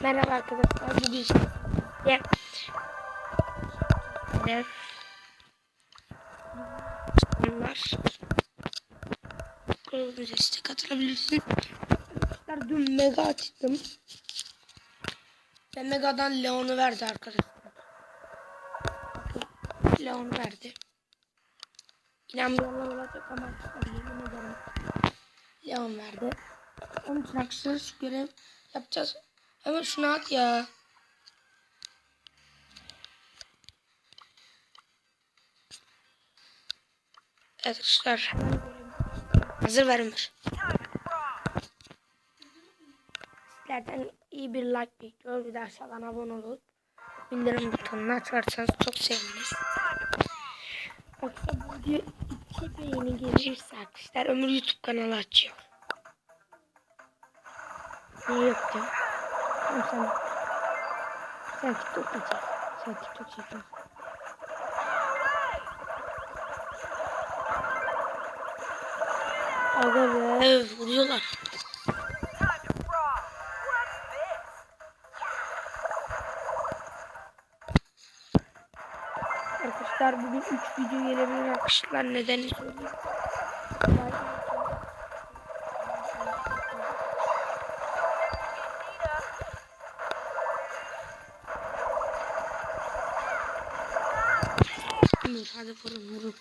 Merhaba arkadaşlar. Bugün size ne bunlar Kurul Müzesi'ne katılabilirsiniz. Arkadaşlar dün Mega açtım. Ve Mega'dan Leon'u verdi arkadaşlar. Leon verdi. İnanmayanlar olacak ama. Leon verdi. Onun için şu görev yapacağız. Hemen şunu at ya. Evet arkadaşlar. Hazır verin bir. Sizlerden iyi bir like bekliyor. Bir de aşağıdan abone olup bildirim butonunu açarsanız çok seviniriz. Yoksa bu video iki beğeni gelirse arkadaşlar Ömür YouTube kanalı açıyor. Ne yoktu? Tamam sen. Sen TikTok çek. Sen TikTok çekiyorsun. Aga be vuruyorlar. Arkadaşlar bugün 3 video gelebilir arkadaşlar nedeni söyleyeyim. Hadi vurun vurun.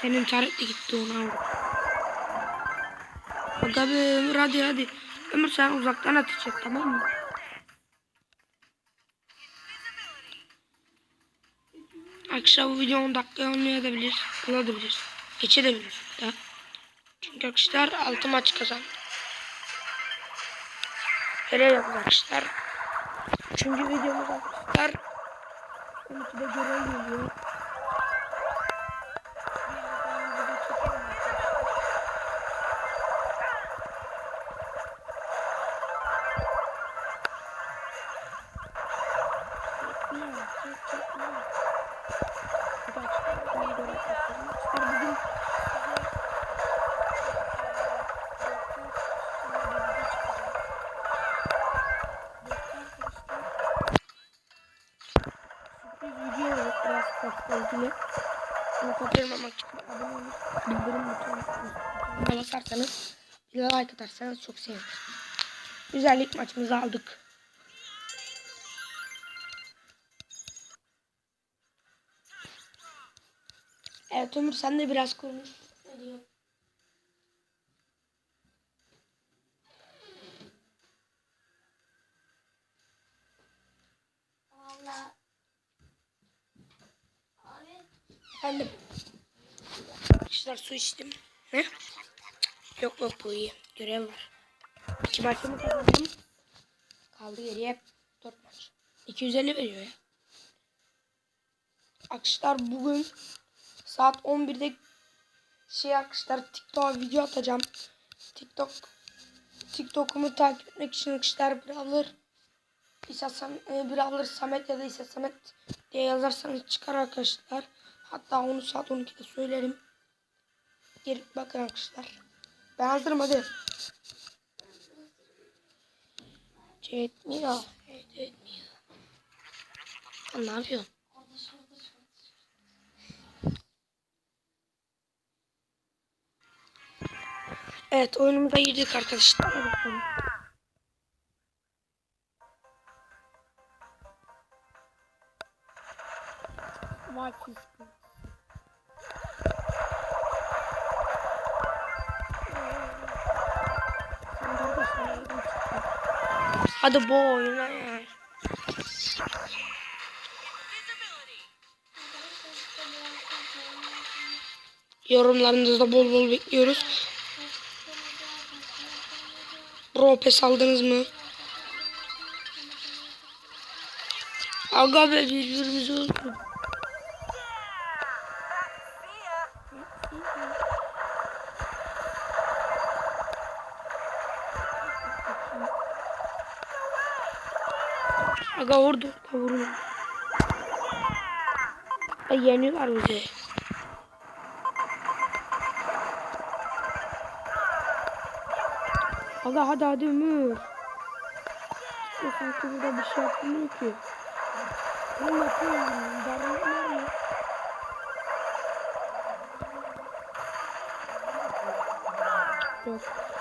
Senin taretli gitti onu aldım. Aga be Ömür hadi hadi. Ömür sen uzaktan atacak tamam mı? Arkadaşlar bu video 10 dakika olmayabilir. Olabilir. Geçebilir da. Çünkü arkadaşlar 6 maç kazandı. Görev yapacak arkadaşlar. Üçüncü videomuz arkadaşlar. 12'de görev geliyor. Sportla ilgili. Bunu kaçırmamak için abone olup bildirim butonuna basarsanız bir like atarsanız çok sevinirim. Güzel ilk maçımızı aldık. Evet Ömür sen de biraz konuş. Ne diyorsun? Efendim. Arkadaşlar su içtim. Ne? Yok yok bu iyi. Görev var. İki maçımı kazandım. Kaldı geriye dört maç. 250 veriyor ya. Arkadaşlar bugün saat 11'de şey arkadaşlar TikTok'a video atacağım. TikTok TikTok'umu takip etmek için arkadaşlar bir alır. İsa Sam, e, bir alır Samet ya da İsa Samet diye yazarsanız çıkar arkadaşlar. Hatta onu saat 12'de söylerim. Gelip bakın arkadaşlar. Ben hazırım hadi. Etmiyor. Etmiyor. Lan ne yapıyorsun? Evet oyunumuza girdik arkadaşlar. Bakalım. Hadi bu oyuna ya. Yorumlarınızda bol bol bekliyoruz. Bro pes aldınız mı? Aga be birbirimizi öldürdük. Aga vurdu. Da vurun. Ay yeniyorlar bizi. Aga hadi hadi Ömür. O sanki burada bir şey yapmıyor ki. Ne yapıyor? Darlanlar mı? Yok.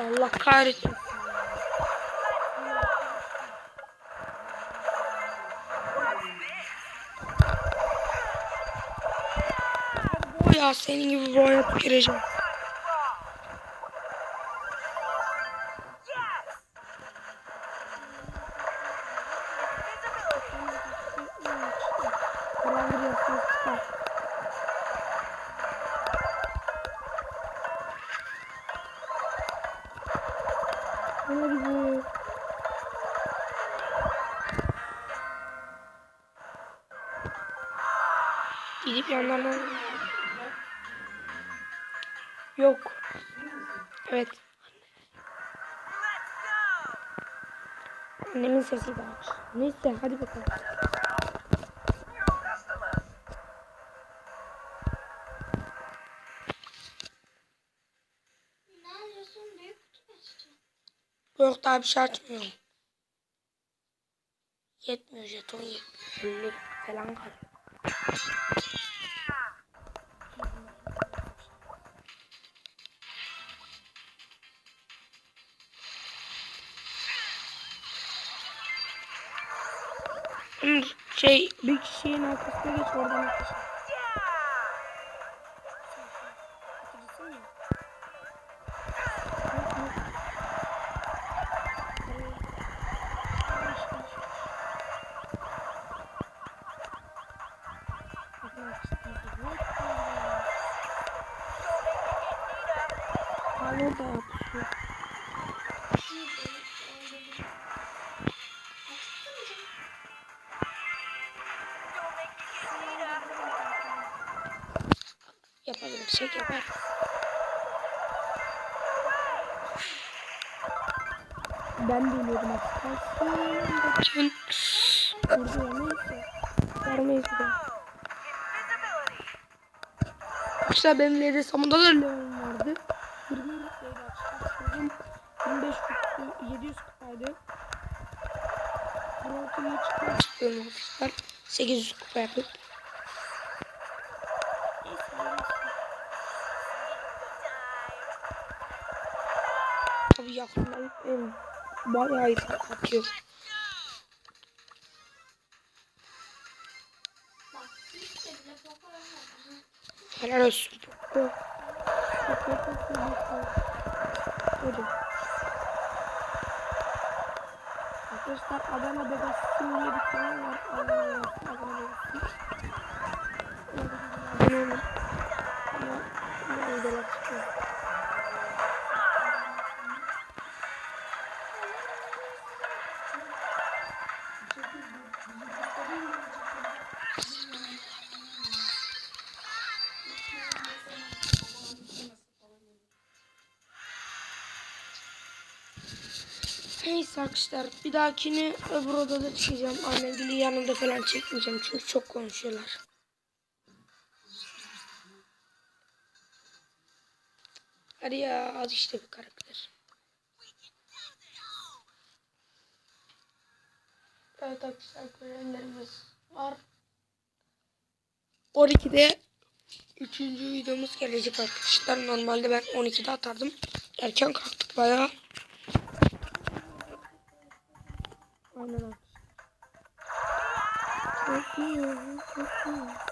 Allah kahretsin. Ya senin gibi bu hayat gireceğim. Hadi. Gidip yanlarına... Yok. Evet. Annemin sesi aç. Neyse hadi bakalım. Yok daha bir şey açmıyorum. Yetmiyor jeton yetmiyor. 50 falan kalıyor. Şey bir kişinin arkasına geç oradan ateş Yapabilirsek yapar. Ben de iniyordum açıkçası. Burada neyse. Vermeyiz bir daha. Arkadaşlar benim Lady Sam'da da Leon vardı. 20 rupiaydı açıkçası. 25 kutu, 700 kupaydı. Bronz'u çıkmak istiyorum arkadaşlar. 800 kupa yapıp. Bayağı iyi atıyor. Helal olsun. Arkadaşlar Adana Bebes'in diye bir kanal var. Adana Bebes'in. Adana Bebes'in. Neyse arkadaşlar bir dahakini öbür odada çıkacağım. Annemgili yanında falan çekmeyeceğim çünkü çok konuşuyorlar. Hadi ya az işte bir karakter. Evet arkadaşlar görevlerimiz var. 12'de üçüncü videomuz gelecek arkadaşlar. Normalde ben 12'de atardım. Erken kalktık bayağı. Aynen arkadaşlar. Çok iyi, çok iyi.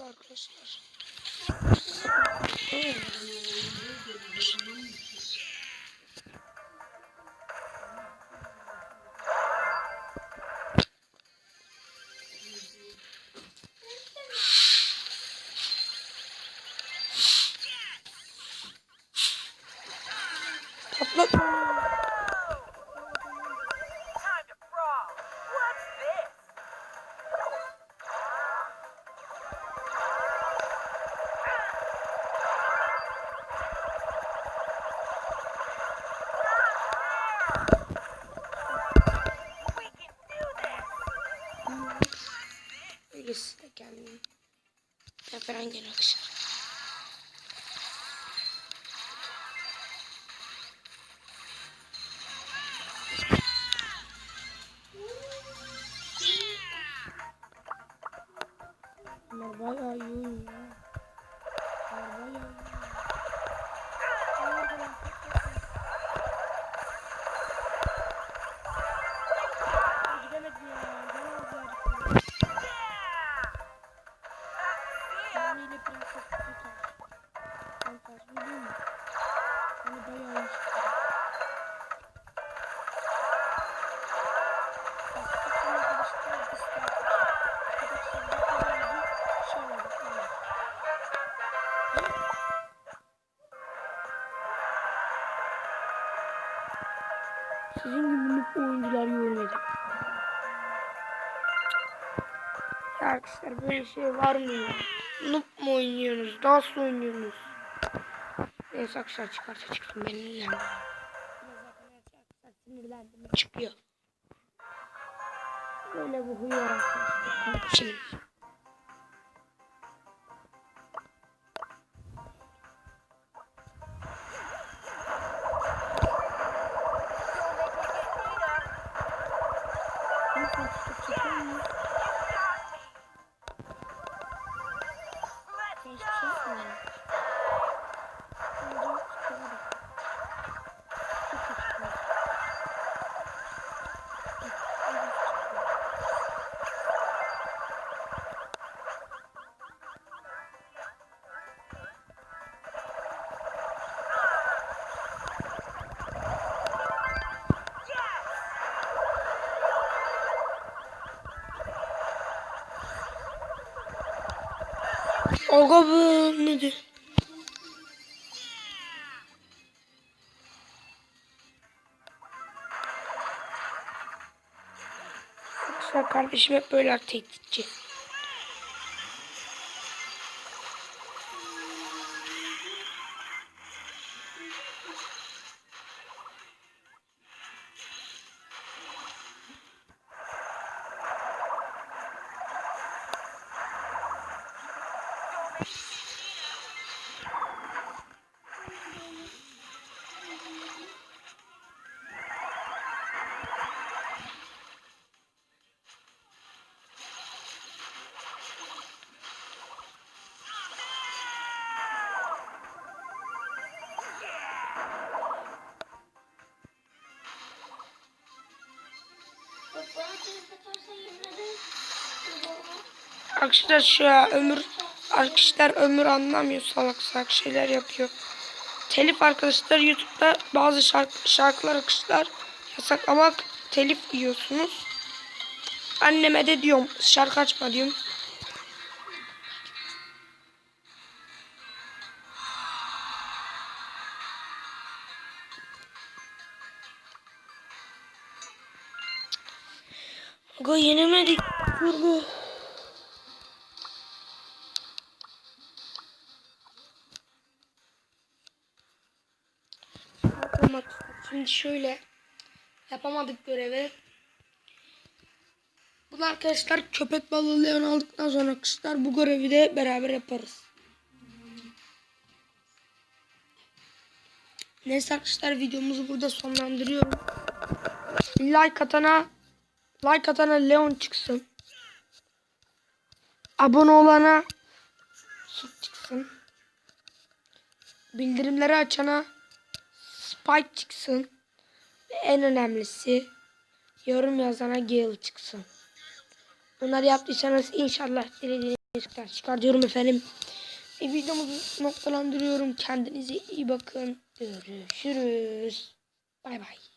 Arkadaşlar. Ben falan gel akşam. Bunlar bayağı Sizin gibi noob oyuncular görmedim. Ya arkadaşlar böyle şey var mı ya? Noob mu oynuyorsunuz? Nasıl oynuyorsunuz? Neyse arkadaşlar çıkarsa çıksın. Zaten sinirlendim çıkıyor. Böyle bu huyu arkadaşlar. Şimdi. Aga bu nedir? Kardeşim hep böyle tehditçi. Arkadaşlar şu ya ömür arkadaşlar ömür anlamıyor salak salak şeyler yapıyor. Telif arkadaşlar YouTube'da bazı şarkı, şarkılar arkadaşlar yasaklamak telif yiyorsunuz. Anneme de diyorum şarkı açma diyorum. Aga yenemedik. Kurgu. Yapamadık. Şimdi şöyle yapamadık görevi. Bunu arkadaşlar köpek balığı leon aldıktan sonra arkadaşlar bu görevi de beraber yaparız. Neyse arkadaşlar videomuzu burada sonlandırıyorum. Like atana like atana leon çıksın. Abone olana süt çıksın. Bildirimleri açana Spike çıksın. Ve en önemlisi yorum yazana Gale çıksın. Bunları yaptıysanız inşallah dilediğiniz çıkar. Diyorum efendim. E, videomuzu noktalandırıyorum. Kendinize iyi bakın. Görüşürüz. Bay bay.